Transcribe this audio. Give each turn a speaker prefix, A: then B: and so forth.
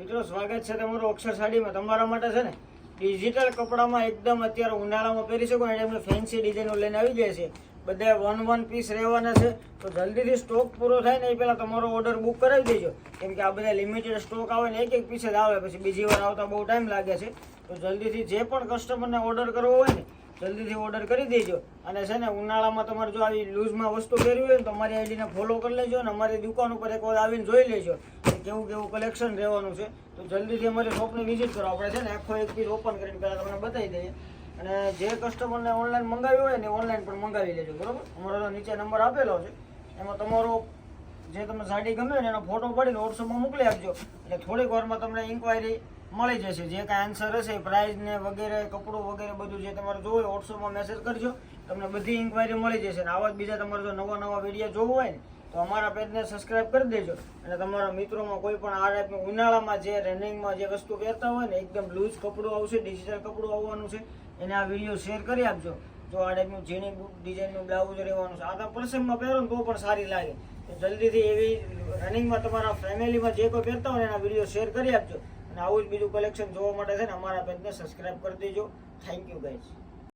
A: મિત્રો, સ્વાગત છે તમારું અક્ષર સાડીમાં. તમારા માટે છે ને ડિજિટલ કપડામાં એકદમ અત્યારે ઉનાળામાં પહેરી શકો અને એમને ફેન્સી ડિઝાઇનો લઈને આવી જાય છે. બધા વન વન પીસ રહેવાના છે. તો જલ્દીથી સ્ટોક પૂરો થાય ને એ પહેલાં તમારો ઓર્ડર બુક કરાવી દેજો. કેમ કે આ બધા લિમિટેડ સ્ટોક આવે ને એક એક પીસ જ આવે. પછી બીજી વાર આવતા બહુ ટાઈમ લાગે છે. તો જલ્દીથી જે પણ કસ્ટમરને ઓર્ડર કરવો હોય ને, જલ્દીથી ઓર્ડર કરી દેજો. અને છે ને, ઉનાળામાં તમારે જો આવી લૂઝમાં વસ્તુ પહેરવી હોય ને, તો અમારી આઈડીને ફોલો કરી લેજો અને અમારી દુકાન ઉપર એક વાર આવીને જોઈ લેજો. કેવું કેવું કલેક્શન રહેવાનું છે, તો જલ્દીથી અમારી શોપની વિઝિટ કરો આપણે છે ને, આખો એક પીસ ઓપન કરીને પહેલાં તમને બતાવી દઈએ. અને જે કસ્ટમરને ઓનલાઈન મંગાવ્યું હોય ને ઓનલાઈન પણ મંગાવી લેજો, બરાબર? અમારો નીચે નંબર આપેલો છે. એમાં તમારો જે તમને સાડી ગમે ને, એનો ફોટો પાડીને વોટ્સઅપમાં મોકલી આપજો. એટલે થોડીક વારમાં તમને ઇન્ક્વાયરી મળી જશે, જે કાંઈ આન્સર હશે પ્રાઇઝ ને વગેરે, કપડું વગેરે બધું જે તમારે જોવું હોય વોટ્સઅપમાં મેસેજ કરજો. તમને બધી ઇન્ક્વાયરી મળી જશે ને, આવા જ બીજા તમારે જો નવા નવા વીડિયો જોવું હોય ને તો અમારા પેજને સબસ્ક્રાઇબ કરી દેજો. અને તમારા મિત્રોમાં કોઈ પણ આ ટાઈપનું ઉનાળામાં જે રનિંગમાં જે વસ્તુ પહેરતા હોય ને, એકદમ લૂઝ કપડું આવશે ડિજિટલ કપડું આવવાનું છે, એને આ વીડિયો શેર કરી આપજો. જો આ ટાઈપનું ઝીણી ડિઝાઇનનું બ્લાઉઝ રહેવાનું છે આ તો પ્રસંગમાં પહેરો તો પણ સારી લાગે. જલ્દીથી એવી રનિંગમાં તમારા ફેમિલીમાં જે કોઈ પહેરતા હોય એના વીડિયો શેર કરી આપજો. અને આવું જ બીજું કલેક્શન જોવા માટે છે ને, અમારા પેજને સબસ્ક્રાઇબ કરી દેજો. Thank you guys